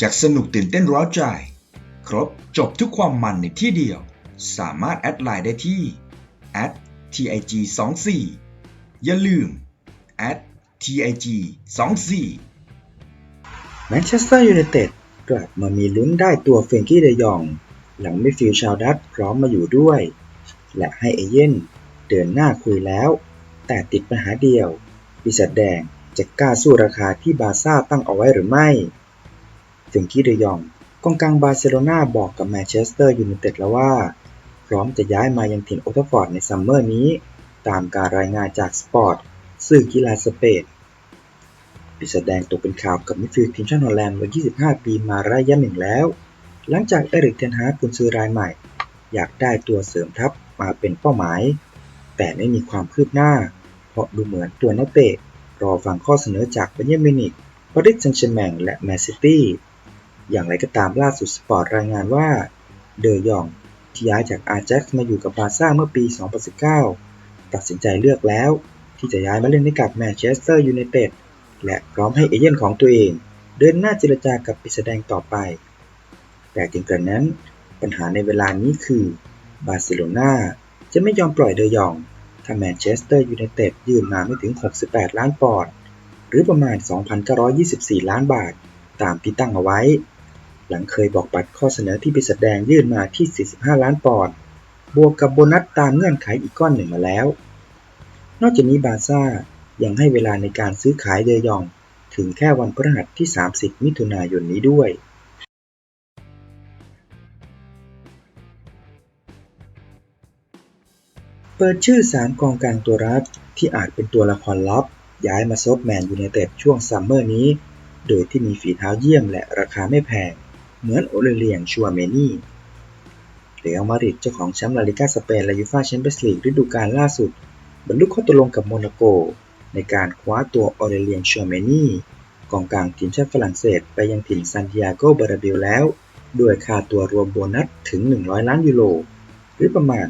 จากสนุกตื่นเต้นร้าวใจ ครบจบทุกความมันในที่เดียว สามารถแอดไลน์ได้ที่ @tig 2 4อย่าลืม @tig 2 4แมนเชสเตอร์ยูไนเต็ดกลับมามีลุ้นได้ตัวเฟรนกี้เดยอง หลังมิฟิลชาวดัตพร้อมมาอยู่ด้วย และให้เอเย่นเดินหน้าคุยแล้ว แต่ติดปัญหาเดียว ปีศาจแดงจะกล้าสู้ราคาที่บาซ่าตั้งเอาไว้หรือไม่ ฟรนกี้เดยองกองกลางบาร์เซโลนาบอกกับแมนเชสเตอร์ยูไนเต็ดแล้วว่า พร้อมจะย้ายมายังถิ่นโอทฟฟอร์ดในซัมเมอร์นี้ ตามการรายงานจากสปอร์ตสื่อกีฬาสเปนปีศาจแดงตกเป็นข่าวกับมิดฟิลด์ทีมชาติฮอลแลนด์วัย 25 ปีมาระยะหนึ่งแล้ว หลังจากเอริกเทนฮากกุนซือรายใหม่ อยากได้ตัวเสริมทัพมาเป็นเป้าหมาย แต่ไม่มีความคืบหน้า เพราะดูเหมือนตัวนักเตะรอฟังข้อเสนอจากเบาเยมินิกปาริสแซงต์แชร์แมงและแมนซิตี้ อย่างไรก็ตามล่าสุดสปอร์ตรายงานว่า เดอยองที่ย้ายจากอาแจ็คมาอยู่กับบาซ่าเมื่อปี 2019 ตัดสินใจเลือกแล้ว ที่จะย้ายมาเล่นให้กับแมนเชสเตอร์ยูไนเต็ดและพร้อมให้เอเย่นของตัวเอง เดินหน้าเจรจากับปีศาจแดงต่อไป แต่ถึงกระนั้น ปัญหาในเวลานี้คือบาร์เซโลนาจะไม่ยอมปล่อยเดยองถ้าแมนเชสเตอร์ยูไนเต็ดยื่นมาไม่ถึง 68 ล้านปอนด์หรือประมาณ 2,924 ล้านบาท ตามที่ตั้งเอาไว้ หลังเคยบอกปัดข้อเสนอที่ไปีศาจแดงยื่นมาที่ 45 ล้านปอนด์บวกกับโบนัสตามเงื่อนไขอีกก้อนหนึ่งมาแล้ว นอกจากนี้บาซ่ายังให้เวลาในการซื้อขายเดยองถึงแค่วันพฤหัสที่ 30 มิถุนายนนี้ด้วย เปิดชื่อ 3 กองกลางตัวรับที่อาจเป็นตัวละครลับ ย้ายมาซบแมนยูไนเต็ดช่วงซัมเมอร์นี้ โดยที่มีฝีเท้าเยี่ยมและราคาไม่แพง เหมือนโอเลเลียงชัวเมนี่เรอัลมาดริดเจ้าของแชมป์ลาลิกาสเปนและยูฟ่าแชมเปี้ยนส์ลีกฤดูกาลล่าสุด บรรลุข้อตกลงกับโมนาโก ในการคว้าตัวออเรเลียนชัวเมนี่กองกลางทีมชาติฝรั่งเศสไปยังถิ่นซานติอาโกบาราบิลแล้ว ด้วยค่าตัวรวมโบนัสถึง 100 ล้านยูโรหรือประมาณ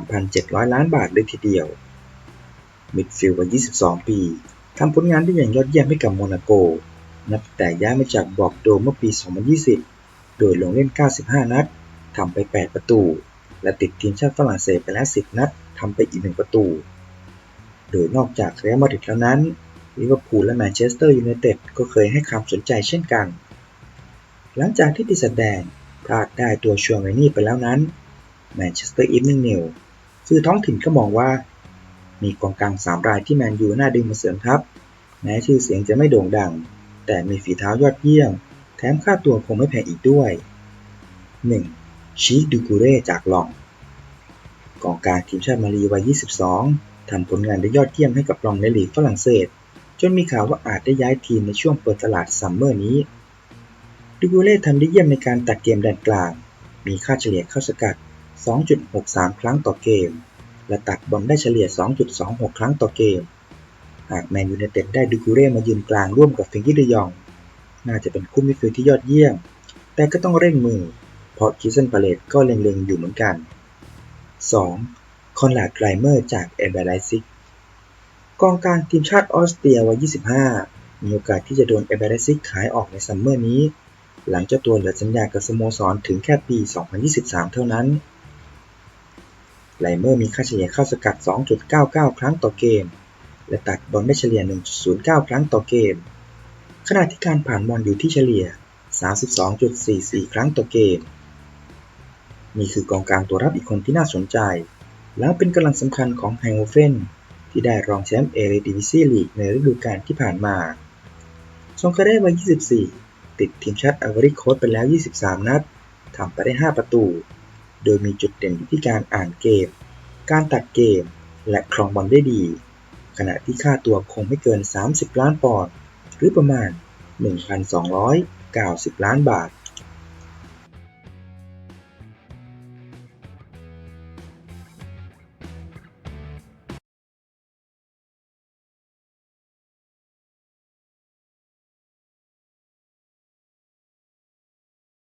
3,700 ล้านบาทเลยทีเดียว มิดฟิลด์วัย 22 ปีทำผลงานได้อย่างยอดเยี่ยมให้กับโมนาโก นับแต่ย้ายมาจากบอกโดเมื่อปี 2020 โดยลงเล่น 95 นัด ทำไป 8 ประตู และติดทีมชาติฝรั่งเศสไปแล้ว 10 นัด ทำไปอีก 1 ประตู โดยนอกจากเรอัลมาดริดแล้วนั้นลิเวอร์พูลและแมนเชสเตอร์ยูไนเต็ดก็เคยให้ความสนใจเช่นกัน หลังจากที่ปีศาจแดงพลาดได้ตัวชัวเมนี่ไปแล้วนั้นแมนเชสเตอร์อีฟนิงนิวสื่อท้องถิ่นก็มองว่า มีกองกลางสามรายที่แมนยูน่าดึงมาเสริมทัพ แม้ชื่อเสียงจะไม่โด่งดัง แต่มีฝีเท้ายอดเยี่ยม แถมค่าตัวคงไม่แพงอีกด้วย 1. ชีคดูกูเร่จากลอง กองกลางทีมชาติมาลีวัย 22 ทำผลงานได้ยอดเยี่ยมให้กับลองในลีกฝรั่งเศส จนมีข่าวว่าอาจได้ย้ายทีมในช่วงเปิดตลาดซัมเมอร์นี้ ดูกูเร่ทำได้เยี่ยมในการตัดเกมแดนกลาง มีค่าเฉลี่ยเข้าสกัด 2.63 ครั้งต่อเกม และตัดบอลได้เฉลี่ย 2.26 ครั้งต่อเกม หากแมนยูไนเต็ดได้ดูกูเร่มายืนกลางร่วมกับเฟงกี้เดยอง น่าจะเป็นคู่มิดฟิลด์ที่ยอดเยี่ยม แต่ก็ต้องเร่งมือ เพราะคิสเซนพาเลตก็เล็งๆอยู่เหมือนกัน 2. คอนลาดไรเมอร์จากเอเบรไลซิกกองกลางทีมชาติออสเตรียวัย 25 มีโอกาสที่จะโดนเอเบรไลซิกขายออกในซัมเมอร์นี้ หลังเจ้าตัวเหลือสัญญากับสโมสรถึงแค่ปี 2023 เท่านั้นไลเมอร์มีค่าเฉลี่ยเข้าสกัด 2.99 ครั้งต่อเกม และตัดบอลได้เฉลี่ย 1.09 ครั้งต่อเกม ขณะที่การผ่านบอลอยู่ที่เฉลี่ย 32.44 ครั้งต่อเกม นี่คือกองกลางตัวรับอีกคนที่น่าสนใจ แล้วเป็นกำลังสำคัญของไฮโอเฟนที่ได้รองแชมป์เอเรดิวิซีลีกในฤดูกาลที่ผ่านมาซองคาเร่วัย24 ติดทีมชาติอาวาริโคสไปแล้ว 23 นัด ทำไปได้ 5 ประตู โดยมีจุดเด่นที่การอ่านเกม การตัดเกม และครองบอลได้ดี ขณะที่ค่าตัวคงไม่เกิน 30 ล้านปอนด์หรือประมาณ 1,290 ล้านบาท